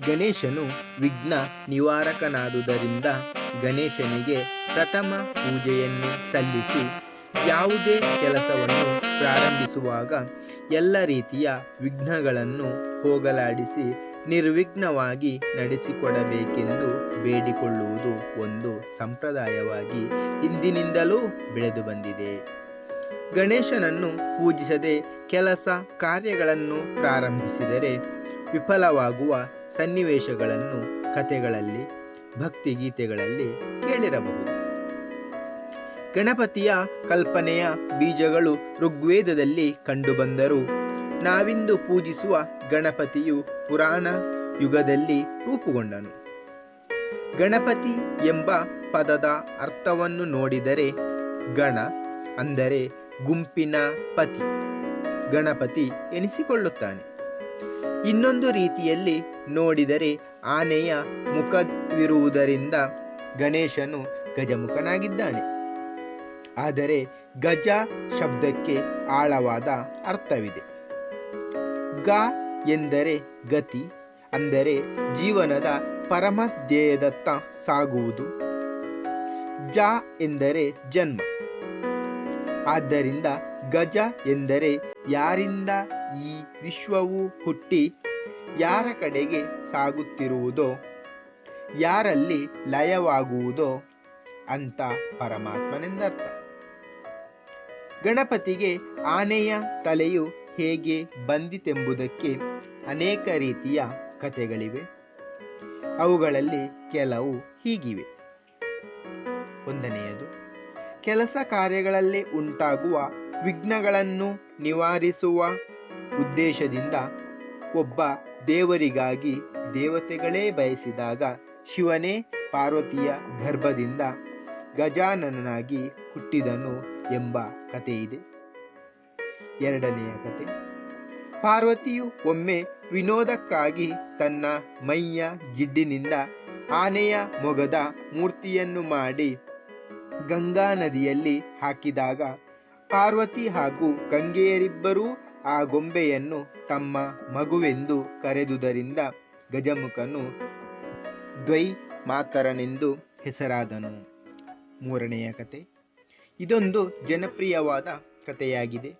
ಗಣೇಶನು ವಿಘ್ನ ನಿವಾರಕನಾದುದರಿಂದ ಗಣೇಶನಿಗೆ ಪ್ರಥಮ ಪೂಜೆಯನ್ನು ಸಲ್ಲಿಸಿ ಯಾವುದೇ ಕೆಲಸವನ್ನು ಪ್ರಾರಂಭಿಸುವಾಗ ಎಲ್ಲ ರೀತಿಯ ವಿಘ್ನಗಳನ್ನು ಹೋಗಲಾಡಿಸಿ ನಿರ್ವಿಘ್ನವಾಗಿ ನಡೆಸಿಕೊಡಬೇಕೆಂದು ಬೇಡಿಕೊಳ್ಳುವುದು ಒಂದು ಸಂಪ್ರದಾಯವಾಗಿ ಇಂದಿನಿಂದಲೂ ಬೆಳೆದು ಬಂದಿದೆ. ಗಣೇಶನನ್ನು ಪೂಜಿಸದೆ ಕೆಲಸ ಕಾರ್ಯಗಳನ್ನು ಪ್ರಾರಂಭಿಸಿದರೆ ವಿಫಲವಾಗುವ ಸನ್ನಿವೇಶಗಳನ್ನು ಕಥೆಗಳಲ್ಲಿ, ಭಕ್ತಿಗೀತೆಗಳಲ್ಲಿ ಕೇಳಿರಬಹುದು. ಗಣಪತಿಯ ಕಲ್ಪನೆಯ ಬೀಜಗಳು ಋಗ್ವೇದದಲ್ಲಿ ಕಂಡುಬಂದರೂ, ನಾವಿಂದು ಪೂಜಿಸುವ ಗಣಪತಿಯು ಪುರಾಣ ಯುಗದಲ್ಲಿ ರೂಪುಗೊಂಡನು. ಗಣಪತಿ ಎಂಬ ಪದದ ಅರ್ಥವನ್ನು ನೋಡಿದರೆ ಗಣ ಅಂದರೆ ಗುಂಪಿನ ಪತಿ, ಗಣಪತಿ ಎನಿಸಿಕೊಳ್ಳುತ್ತಾನೆ. ಇನ್ನೊಂದು ರೀತಿಯಲ್ಲಿ ನೋಡಿದರೆ ಆನೆಯ ಮುಖವಿರುವುದರಿಂದ ಗಣೇಶನು ಗಜಮುಖನಾಗಿದ್ದಾನೆ. ಆದರೆ ಗಜ ಶಬ್ದಕ್ಕೆ ಆಳವಾದ ಅರ್ಥವಿದೆ. ಗ ಎಂದರೆ ಗತಿ, ಅಂದರೆ ಜೀವನದ ಪರಮ ಧ್ಯೇಯದತ್ತ ಸಾಗುವುದು. ಜ ಎಂದರೆ ಜನ್ಮ. ಆದ್ದರಿಂದ ಗಜ ಎಂದರೆ ಯಾರಿಂದ ಈ ವಿಶ್ವವು ಹುಟ್ಟಿ ಯಾರ ಕಡೆಗೆ ಸಾಗುತ್ತಿರುವುದೋ, ಯಾರಲ್ಲಿ ಲಯವಾಗುವುದೋ ಅಂತ ಪರಮಾತ್ಮನೆಂದರ್ಥ. ಗಣಪತಿಗೆ ಆನೆಯ ತಲೆಯು ಹೇಗೆ ಬಂದಿತೆಂಬುದಕ್ಕೆ ಅನೇಕ ರೀತಿಯ ಕಥೆಗಳಿವೆ. ಅವುಗಳಲ್ಲಿ ಕೆಲವು ಹೀಗಿವೆ. ಒಂದನೆಯದು, ಕೆಲಸ ಕಾರ್ಯಗಳಲ್ಲಿ ಉಂಟಾಗುವ ವಿಘ್ನಗಳನ್ನು ನಿವಾರಿಸುವ ಉದ್ದೇಶದಿಂದ ಒಬ್ಬ ದೇವರಿಗಾಗಿ ದೇವತೆಗಳೇ ಬಯಸಿದಾಗ ಶಿವನೇ ಪಾರ್ವತಿಯ ಗರ್ಭದಿಂದ ಗಜಾನನನಾಗಿ ಹುಟ್ಟಿದನು ಎಂಬ ಕಥೆಯಿದೆ. ಎರಡನೆಯ ಕತೆ ಪಾರ್ವತಿಯು ಒಮ್ಮೆ ವಿನೋದಕ್ಕಾಗಿ ತನ್ನ ಮೈಯ ಗಿಡ್ಡಿನಿಂದ ಆನೆಯ ಮೊಗದ ಮೂರ್ತಿಯನ್ನು ಮಾಡಿ ಗಂಗಾ ನದಿಯಲ್ಲಿ ಹಾಕಿದಾಗ ಪಾರ್ವತಿ ಹಾಗೂ ಗಂಗೆಯರಿಬ್ಬರೂ ಆ ಗೊಂಬೆಯನ್ನು ತಮ್ಮ ಮಗುವೆಂದು ಕರೆದುದರಿಂದ ಗಜಮುಖನು ದ್ವೈ ಮಾತರನೆಂದು ಹೆಸರಾದನು. ಮೂರನೆಯ ಕತೆ. ಇದೊಂದು ಜನಪ್ರಿಯವಾದ ಕಥೆಯಾಗಿದೆ.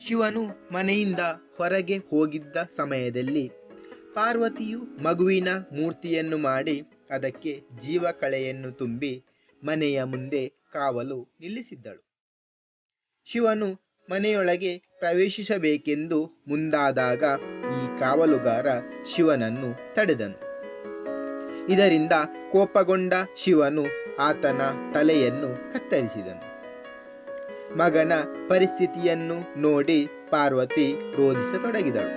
ಶಿವನು ಮನೆಯಿಂದ ಹೊರಗೆ ಹೋಗಿದ್ದ ಸಮಯದಲ್ಲಿ ಪಾರ್ವತಿಯು ಮಗುವಿನ ಮೂರ್ತಿಯನ್ನು ಮಾಡಿ ಅದಕ್ಕೆ ಜೀವಕಳೆಯನ್ನು ತುಂಬಿ ಮನೆಯ ಮುಂದೆ ಕಾವಲು ನಿಲ್ಲಿಸಿದ್ದಳು. ಶಿವನು ಮನೆಯೊಳಗೆ ಪ್ರವೇಶಿಸಬೇಕೆಂದು ಮುಂದಾದಾಗ ಈ ಕಾವಲುಗಾರ ಶಿವನನ್ನು ತಡೆದನು. ಇದರಿಂದ ಕೋಪಗೊಂಡ ಶಿವನು ಆತನ ತಲೆಯನ್ನು ಕತ್ತರಿಸಿದನು. ಮಗನ ಪರಿಸ್ಥಿತಿಯನ್ನು ನೋಡಿ ಪಾರ್ವತಿ ರೋಧಿಸತೊಡಗಿದಳು.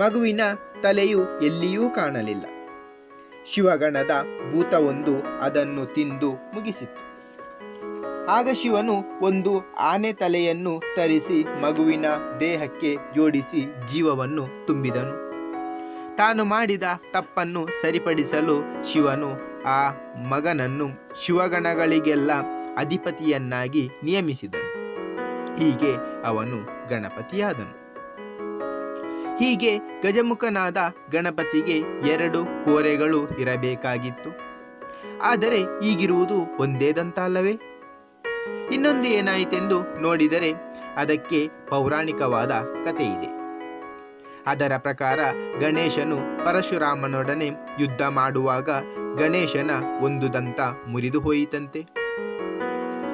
ಮಗುವಿನ ತಲೆಯು ಎಲ್ಲಿಯೂ ಕಾಣಲಿಲ್ಲ. ಶಿವಗಣದ ಭೂತವೊಂದು ಅದನ್ನು ತಿಂದು ಮುಗಿಸಿತ್ತು. ಆಗ ಶಿವನು ಒಂದು ಆನೆ ತಲೆಯನ್ನು ತರಿಸಿ ಮಗುವಿನ ದೇಹಕ್ಕೆ ಜೋಡಿಸಿ ಜೀವವನ್ನು ತುಂಬಿದನು. ತಾನು ಮಾಡಿದ ತಪ್ಪನ್ನು ಸರಿಪಡಿಸಲು ಶಿವನು ಆ ಮಗನನ್ನು ಶಿವಗಣಗಳಿಗೆಲ್ಲ ಅಧಿಪತಿಯನ್ನಾಗಿ ನಿಯಮಿಸಿದನು. ಹೀಗೆ ಅವನು ಗಣಪತಿಯಾದನು. ಹೀಗೆ ಗಜಮುಖನಾದ ಗಣಪತಿಗೆ ಎರಡು ಕೋರೆಗಳು ಇರಬೇಕಾಗಿತ್ತು. ಆದರೆ ಈಗಿರುವುದು ಒಂದೇ ಅಲ್ಲವೇ? ಇನ್ನೊಂದು ಏನಾಯಿತೆಂದು ನೋಡಿದರೆ ಅದಕ್ಕೆ ಪೌರಾಣಿಕವಾದ ಕಥೆಯಿದೆ. ಅದರ ಪ್ರಕಾರ ಗಣೇಶನು ಪರಶುರಾಮನೊಡನೆ ಯುದ್ಧ ಮಾಡುವಾಗ ಗಣೇಶನ ಒಂದು ದಂತ ಮುರಿದು ಹೋಯಿತಂತೆ.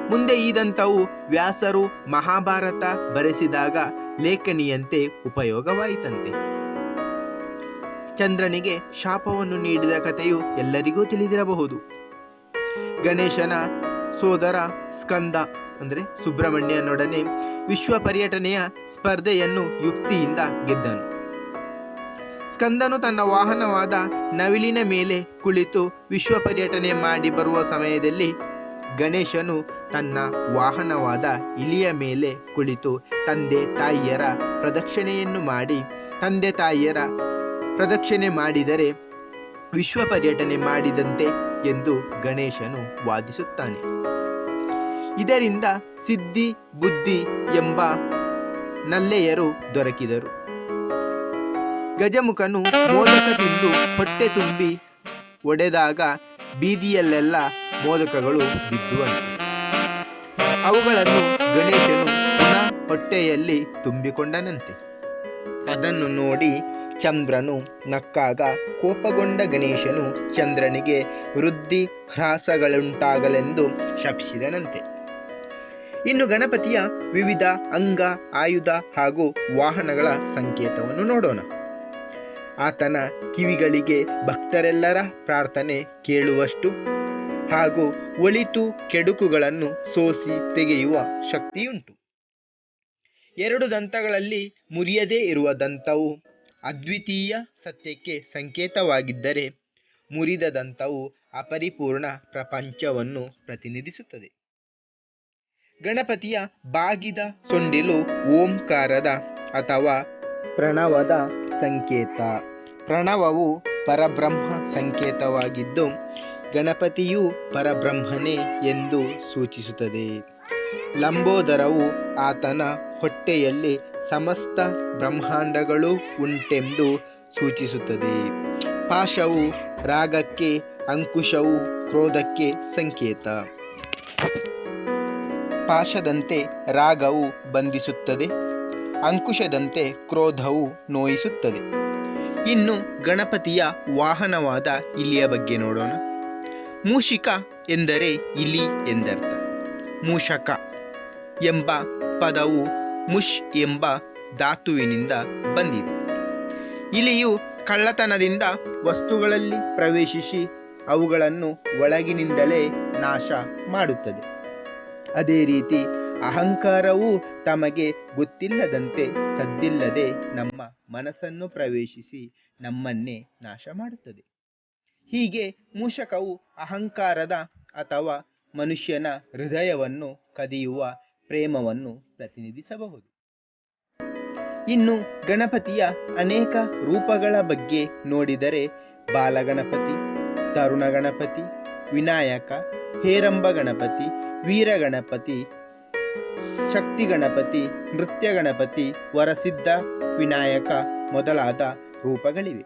ಮುಂದೆ ಈ ದಂತವು ವ್ಯಾಸರು ಮಹಾಭಾರತ ಬರೆಸಿದಾಗ ಲೇಖನಿಯಂತೆ ಉಪಯೋಗವಾಯಿತಂತೆ. ಚಂದ್ರನಿಗೆ ಶಾಪವನ್ನು ನೀಡಿದ ಕಥೆಯು ಎಲ್ಲರಿಗೂ ತಿಳಿದಿರಬಹುದು. ಗಣೇಶನ ಸೋದರ ಸ್ಕಂದ ಅಂದರೆ ಸುಬ್ರಹ್ಮಣ್ಯನೊಡನೆ ವಿಶ್ವ ಪರ್ಯಟನೆಯ ಸ್ಪರ್ಧೆಯನ್ನು ಯುಕ್ತಿಯಿಂದ ಗೆದ್ದನು. ಸ್ಕಂದನು ತನ್ನ ವಾಹನವಾದ ನವಿಲಿನ ಮೇಲೆ ಕುಳಿತು ವಿಶ್ವ ಪರ್ಯಟನೆ ಮಾಡಿ ಬರುವ ಸಮಯದಲ್ಲಿ ಗಣೇಶನು ತನ್ನ ವಾಹನವಾದ ಇಲಿಯ ಮೇಲೆ ಕುಳಿತು ತಂದೆ ತಾಯಿಯರ ಪ್ರದಕ್ಷಿಣೆಯನ್ನು ಮಾಡಿ, ತಂದೆ ತಾಯಿಯರ ಪ್ರದಕ್ಷಿಣೆ ಮಾಡಿದರೆ ವಿಶ್ವ ಪರ್ಯಟನೆ ಮಾಡಿದಂತೆ ಎಂದು ಗಣೇಶನು ವಾದಿಸುತ್ತಾನೆ. ಇದರಿಂದ ಸಿದ್ಧಿ, ಬುದ್ಧಿ ಎಂಬ ನಲ್ಲೆಯರು ದೊರಕಿದರು. ಗಜಮುಖನು ಮೋದಕ ತಿಂದು ಹೊಟ್ಟೆ ತುಂಬಿ ಒಡೆದಾಗ ಬೀದಿಯಲ್ಲೆಲ್ಲ ಮೋದಕಗಳು ಬಿದ್ದುವಂತೆ. ಅವುಗಳನ್ನು ಗಣೇಶನು ಹೊಟ್ಟೆಯಲ್ಲಿ ತುಂಬಿಕೊಂಡನಂತೆ. ಅದನ್ನು ನೋಡಿ ಚಂದ್ರನು ನಕ್ಕಾಗ ಕೋಪಗೊಂಡ ಗಣೇಶನು ಚಂದ್ರನಿಗೆ, ವೃದ್ಧಿ, ಹ್ರಾಸಗಳುಂಟಾಗಲೆಂದು ಶಪಿಸಿದನಂತೆ. ಇನ್ನು ಗಣಪತಿಯ ವಿವಿಧ ಅಂಗ, ಆಯುಧ ಹಾಗೂ ವಾಹನಗಳ ಸಂಕೇತವನ್ನು ನೋಡೋಣ. ಆತನ ಕಿವಿಗಳಿಗೆ ಭಕ್ತರೆಲ್ಲರ ಪ್ರಾರ್ಥನೆ ಕೇಳುವಷ್ಟು ಹಾಗೂ ಒಳಿತು ಕೆಡುಕುಗಳನ್ನು ಸೋಸಿ ತೆಗೆಯುವ ಶಕ್ತಿಯುಂಟು. ಎರಡು ದಂತಗಳಲ್ಲಿ ಮುರಿಯದೇ ಇರುವ ದಂತವು ಅದ್ವಿತೀಯ ಸತ್ಯಕ್ಕೆ ಸಂಕೇತವಾಗಿದ್ದರೆ ಮುರಿದ ದಂತವು ಅಪರಿಪೂರ್ಣ ಪ್ರಪಂಚವನ್ನು ಪ್ರತಿನಿಧಿಸುತ್ತದೆ. ಗಣಪತಿಯ ಬಾಗಿದ ಸೊಂಡಿಲು ಓಂಕಾರದ ಅಥವಾ ಪ್ರಣವದ ಸಂಕೇತ. ಪ್ರಣವವು ಪರಬ್ರಹ್ಮ ಸಂಕೇತವಾಗಿದ್ದು, ಗಣಪತಿಯು ಪರಬ್ರಹ್ಮನೇ ಎಂದು ಸೂಚಿಸುತ್ತದೆ. ಲಂಬೋದರವು ಆತನ ಹೊಟ್ಟೆಯಲ್ಲಿ ಸಮಸ್ತ ಬ್ರಹ್ಮಾಂಡಗಳು ಉಂಟೆಂದು ಸೂಚಿಸುತ್ತದೆ. ಪಾಶವು ರಾಗಕ್ಕೆ, ಅಂಕುಶವು ಕ್ರೋಧಕ್ಕೆ ಸಂಕೇತ. ಪಾಶದಂತೆ ರಾಗವು ಬಂಧಿಸುತ್ತದೆ, ಅಂಕುಶದಂತೆ ಕ್ರೋಧವು ನೋಯಿಸುತ್ತದೆ. ಇನ್ನು ಗಣಪತಿಯ ವಾಹನವಾದ ಇಲಿಯ ಬಗ್ಗೆ ನೋಡೋಣ. ಮೂಷಿಕ ಎಂದರೆ ಇಲಿ ಎಂದರ್ಥ. ಮೂಷಕ ಎಂಬ ಪದವು ಮುಷ್ ಎಂಬ ಧಾತುವಿನಿಂದ ಬಂದಿದೆ. ಇಲಿಯು ಕಳ್ಳತನದಿಂದ ವಸ್ತುಗಳಲ್ಲಿ ಪ್ರವೇಶಿಸಿ ಅವುಗಳನ್ನು ಒಳಗಿನಿಂದಲೇ ನಾಶ ಮಾಡುತ್ತದೆ. ಅದೇ ರೀತಿ ಅಹಂಕಾರವು ತಮಗೆ ಗೊತ್ತಿಲ್ಲದಂತೆ ಸದ್ದಿಲ್ಲದೆ ನಮ್ಮ ಮನಸ್ಸನ್ನು ಪ್ರವೇಶಿಸಿ ನಮ್ಮನ್ನೇ ನಾಶ ಮಾಡುತ್ತದೆ. ಹೀಗೆ ಮೂಷಕವು ಅಹಂಕಾರದ ಅಥವಾ ಮನುಷ್ಯನ ಹೃದಯವನ್ನು ಕದಿಯುವ ಪ್ರೇಮವನ್ನು ಪ್ರತಿನಿಧಿಸಬಹುದು. ಇನ್ನು ಗಣಪತಿಯ ಅನೇಕ ರೂಪಗಳ ಬಗ್ಗೆ ನೋಡಿದರೆ ಬಾಲಗಣಪತಿ, ತರುಣ ಗಣಪತಿ, ವಿನಾಯಕ, ಹೇರಂಬ ಗಣಪತಿ ವೀರಗಣಪತಿ ಶಕ್ತಿ ಗಣಪತಿ, ನೃತ್ಯ ಗಣಪತಿ, ವರಸಿದ್ಧ, ವಿನಾಯಕ ಮೊದಲಾದ ರೂಪಗಳಿವೆ.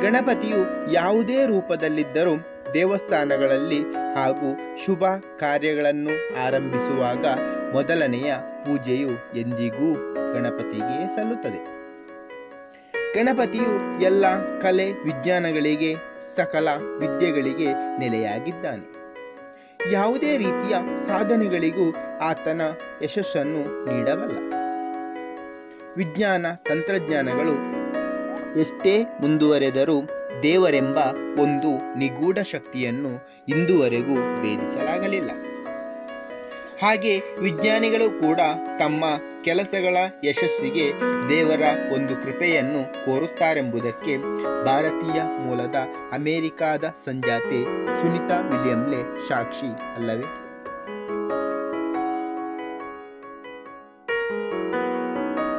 ಗಣಪತಿಯು ಯಾವುದೇ ರೂಪದಲ್ಲಿದ್ದರೂ ದೇವಸ್ಥಾನಗಳಲ್ಲಿ ಹಾಗೂ ಶುಭ ಕಾರ್ಯಗಳನ್ನು ಆರಂಭಿಸುವಾಗ ಮೊದಲನೆಯ ಪೂಜೆಯು ಎಂದಿಗೂ ಗಣಪತಿಗೆ ಸಲ್ಲುತ್ತದೆ. ಗಣಪತಿಯು ಎಲ್ಲ ಕಲೆ ವಿಜ್ಞಾನಗಳಿಗೆ, ಸಕಲ ವಿದ್ಯೆಗಳಿಗೆ ನೆಲೆಯಾಗಿದ್ದಾನೆ. ಯಾವುದೇ ರೀತಿಯ ಸಾಧನೆಗಳಿಗೂ ಆತನ ಯಶಸ್ಸನ್ನು ನೀಡಬಲ್ಲ. ವಿಜ್ಞಾನ ತಂತ್ರಜ್ಞಾನಗಳು ಎಷ್ಟೇ ಮುಂದುವರೆದರೂ ದೇವರೆಂಬ ಒಂದು ನಿಗೂಢ ಶಕ್ತಿಯನ್ನು ಇಂದುವರೆಗೂ ಭೇದಿಸಲಾಗಲಿಲ್ಲ. ಹಾಗೆ ವಿಜ್ಞಾನಿಗಳು ಕೂಡ ತಮ್ಮ ಕೆಲಸಗಳ ಯಶಸ್ಸಿಗೆ ದೇವರ ಒಂದು ಕೃಪೆಯನ್ನು ಕೋರುತ್ತಾರೆಂಬುದಕ್ಕೆ ಭಾರತೀಯ ಮೂಲದ ಅಮೆರಿಕಾದ ಸಂಜಾತೆ ಸುನಿತಾ ವಿಲಿಯಂಲೆ ಸಾಕ್ಷಿ ಅಲ್ಲವೇ?